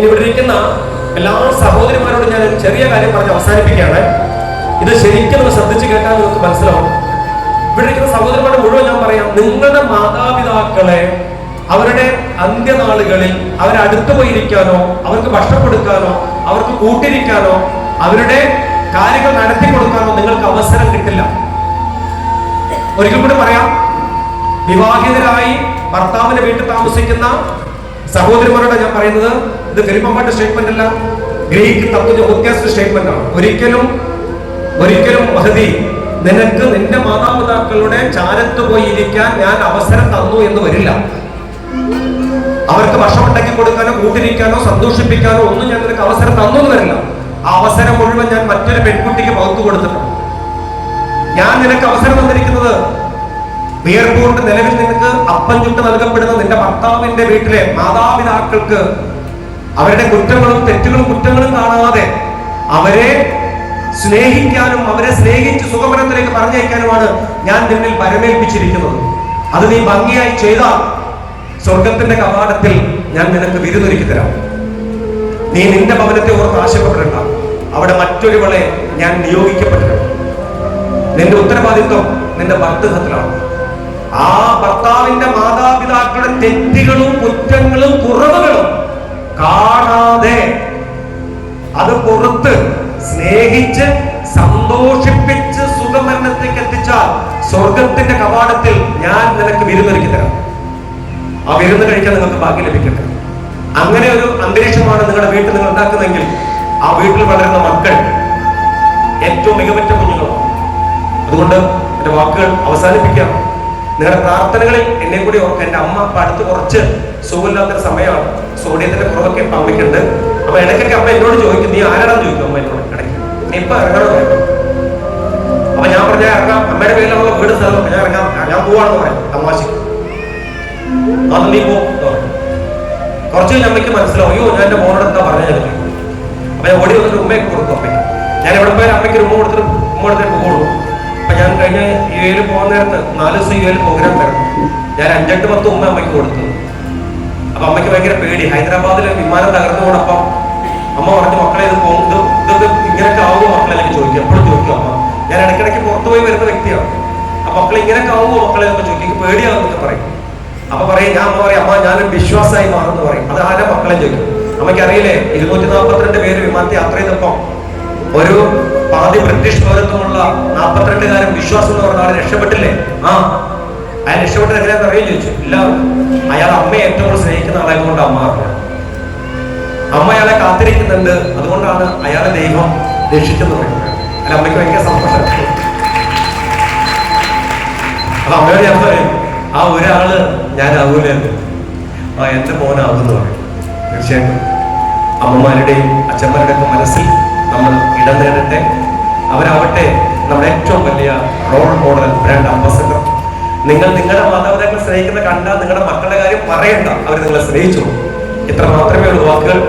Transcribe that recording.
ഇനി ഇവിടെ ഇരിക്കുന്ന എല്ലാ സഹോദരിമാരോട് ഞാൻ ഒരു ചെറിയ കാര്യം പറഞ്ഞ് അവസാനിപ്പിക്കുകയാണ്. ഇത് ശരിക്കും നിങ്ങൾ ശ്രദ്ധിച്ച് കേട്ടാൽ നിങ്ങൾക്ക് മനസ്സിലാവും. ഇവിടെ ഇരിക്കുന്ന സഹോദരന്മാരുടെ മുഴുവൻ ഞാൻ പറയാം നിങ്ങളുടെ മാതാപിതാക്കളെ അവരുടെ അന്ത്യനാളുകളിൽ അവരടുത്തു പോയിരിക്കാനോ അവർക്ക് ഭക്ഷണം കൊടുക്കാനോ അവർക്ക് കൂട്ടിരിക്കാനോ അവരുടെ കാര്യങ്ങൾ നടത്തി കൊടുക്കാനോ നിങ്ങൾക്ക് അവസരം കിട്ടില്ല. ഒരിക്കൽ കൂടി പറയാം വിവാഹിതരായി ഭർത്താവിന്റെ വീട്ടിൽ താമസിക്കുന്ന സഹോദരിമാരോട് ഞാൻ പറയുന്നത് ഇത് കരിമ്പമ്പാട്ട് സ്റ്റേറ്റ്മെന്റ് അല്ല ഗ്രീക്ക് തത്വ വ്യത്യാസ സ്റ്റേറ്റ്മെന്റ് ആണ്. ഒരിക്കലും ഒരിക്കലും മഹതി നിനക്ക് നിന്റെ മാതാപിതാക്കളുടെ ചാരത്ത് പോയിരിക്കാൻ ഞാൻ അവസരം തന്നു എന്ന് വരില്ല. അവർക്ക് ഭക്ഷണം ഉണ്ടാക്കി കൊടുക്കാനോ കൂട്ടിരിക്കാനോ സന്തോഷിപ്പിക്കാനോ ഒന്നും ഞാൻ നിനക്ക് അവസരം തന്നു എന്ന് വരില്ല. ആ അവസരം മുഴുവൻ ഞാൻ മറ്റൊരു പെൺകുട്ടിക്ക് പകുത്തു കൊടുത്തിട്ടുണ്ട്. ഞാൻ നിനക്ക് അവസരം തന്നിരിക്കുന്നത് വിയർപ്പുകൊണ്ട് നിലവിൽ നിനക്ക് അപ്പം ചുട്ട് നൽകപ്പെടുന്ന നിന്റെ ഭർത്താവിന്റെ വീട്ടിലെ മാതാപിതാക്കൾക്ക് അവരുടെ കുറ്റങ്ങളും തെറ്റുകളും കുറ്റങ്ങളും കാണാതെ അവരെ സ്നേഹിക്കാനും അവരെ സ്നേഹിച്ച് സുഖമനത്തിലേക്ക് പറഞ്ഞയക്കാനുമാണ് ഞാൻ നിന്നിൽ പരമേൽപ്പിച്ചിരിക്കുന്നത് അത് നീ ഭംഗിയായി ചെയ്താൽ സ്വർഗത്തിന്റെ കവാടത്തിൽ ഞാൻ നിനക്ക് വിരുന്നൊരുക്കി തരാം. നീ നിന്റെ ഭവനത്തെ ഓർത്ത് ആശയപ്പെടേണ്ട. അവിടെ മറ്റൊരുവളെ ഞാൻ നിയോഗിക്കപ്പെട്ടിട്ടുണ്ട്. നിന്റെ ഉത്തരവാദിത്വം നിന്റെ ഭർത്തൃഹത്തിലാണ് ആ ഭർത്താവിന്റെ മാതാപിതാക്കളുടെ തെറ്റുകളും കുറ്റങ്ങളും കുറവുകളും കാണാതെ അത് പുറത്ത് സ്നേഹിച്ച് സന്തോഷിപ്പിച്ച് സുഖമരണത്തേക്ക് എത്തിച്ചാൽ സ്വർഗത്തിന്റെ കവാടത്തിൽ ഞാൻ നിനക്ക് വിരുന്നൊരുക്കി തരാം. ആ വിരുന്ന് കഴിക്കാൻ നിങ്ങൾക്ക് ബാക്കി ലഭിക്കട്ടെ. അങ്ങനെ ഒരു അന്തരീക്ഷമാണ് നിങ്ങളുടെ വീട്ടിൽ നിങ്ങൾ ഉണ്ടാക്കുന്നതെങ്കിൽ ആ വീട്ടിൽ വളരുന്ന മക്കൾ ഏറ്റവും മികവറ്റ കുഞ്ഞുങ്ങളാണ്. അതുകൊണ്ട് എന്റെ വാക്കുകൾ അവസാനിപ്പിക്കാം. നിങ്ങളുടെ പ്രാർത്ഥനകളിൽ എന്നെ കൂടി ഓർക്കുക. എന്റെ അമ്മ അപ്പം അടുത്ത് കുറച്ച് സുഖമില്ലാത്തൊരു സമയമാണ്. സോഡിയത്തിന്റെ കുറവൊക്കെ ഇപ്പം അമ്മയ്ക്കുണ്ട്. അപ്പൊ ഇടയ്ക്കൊക്കെ അമ്മ എന്നോട് ചോദിക്കും നീ ആരാണെന്ന് ചോദിക്കും അമ്മ എന്നോട്? ഇടയ്ക്ക്. ഇപ്പൊ ഇറങ്ങണോ? അപ്പൊ ഞാൻ പറഞ്ഞ ഇറങ്ങാം. അമ്മയുടെ പേരിലുള്ള വീട് സ്ഥലം. ഞാൻ ഇറങ്ങാം. ഞാൻ പോവാണെന്ന് പറയാം. അത് നീ. കുറച്ച് അമ്മയ്ക്ക് മനസ്സിലാവും അയ്യോ ഞാൻ എന്റെ മോനോട് എന്താ പറഞ്ഞത്? അപ്പൊ ഞാൻ ഓടി വന്നിട്ട് ഉമ്മയൊക്കെ കൊടുക്കും അമ്മയ്ക്ക്. ഞാൻ എവിടെ പോയാലും അമ്മയ്ക്ക് ഉമ്മ കൊടുത്തിട്ട് ഉമ്മ കൊടുത്തിട്ട് പോകുള്ളൂ യു എയിൽ പോകുന്ന നേരത്ത് നാല് ദിവസം യു എയിൽ പ്രോഗ്രാം തരണം ഞാൻ അഞ്ചെട്ട് പത്ത് ഒന്ന് അമ്മയ്ക്ക് കൊടുത്തു. അപ്പൊ അമ്മയ്ക്ക് ഭയങ്കര പേടി. ഹൈദരാബാദിൽ വിമാനം തകർന്നു പോണപ്പം അമ്മ പറഞ്ഞു മക്കളെ ഇത് പോകും ഇത് ഇതൊക്കെ ഇങ്ങനെയൊക്കെ ആവുമോ? മക്കളെ എനിക്ക് ചോദിക്കും. എപ്പോഴും ചോദിക്കും അമ്മ. ഞാൻ ഇടയ്ക്കിടയ്ക്ക് പുറത്തു പോയി വരുന്ന വ്യക്തിയാണ്. അപ്പൊ മക്കളെ ഇങ്ങനെയൊക്കെ ആവുമോ? മക്കളെ എന്നൊക്കെ ചോദിക്കും. പേടിയാവുന്നൊക്കെ പറയും. അപ്പൊ പറയും ഞാൻ അമ്മ പറയും അമ്മ ഞാനൊരു വിശ്വാസമായി മാറുന്നു പറയും. അത് ആരെ മക്കളെ ചോദിക്കും? അമ്മയ്ക്ക് അറിയില്ലേ ഇരുന്നൂറ്റി നാൽപ്പത്തിരണ്ട് പേര് വിമാനത്തിൽ യാത്ര ചെയ്തപ്പോ ഒരു പാതി ബ്രിട്ടീഷ് പൗരത്വമുള്ള നാൽപ്പത്തിരണ്ടുകാരൻ വിശ്വാസം എന്ന് പറഞ്ഞ ആളെ രക്ഷപ്പെട്ടില്ലേ? ആ. അയാൾ രക്ഷപ്പെട്ടത് എങ്ങനെയാണെന്ന് അറിയാൻ ചോദിച്ചു. ഇല്ല അയാൾ അമ്മയെ ഏറ്റവും കൂടുതൽ സ്നേഹിക്കുന്ന ആളായതുകൊണ്ട് അമ്മ അമ്മ അയാളെ കാത്തിരിക്കുന്നുണ്ട്. അതുകൊണ്ടാണ് അയാളെ ദൈവം രക്ഷിച്ചെന്ന് അല്ല അമ്മയ്ക്ക് ഭയങ്കര സന്തോഷം. അപ്പൊ അമ്മയോട് ഞാൻ പറയും ആ ഒരാൾ ഞാൻ ആവൂലെന്ന് ആ എന്റെ മോനാകുന്നു പറയും. തീർച്ചയായിട്ടും. അമ്മമാരുടെയും അച്ഛന്മാരുടെയൊക്കെ മനസ്സിൽ ബ്രാൻഡ് അംബാസഡർ. നിങ്ങൾ നിങ്ങളുടെ മാതാപിതാക്കളെ സ്നേഹിക്കുന്ന കണ്ടാൽ നിങ്ങളുടെ മക്കളുടെ കാര്യം പറയണ്ട. അവർ നിങ്ങളെ സ്നേഹിച്ചു ഇത്ര മാത്രമേ ഉള്ളൂ വാക്കുകൾ.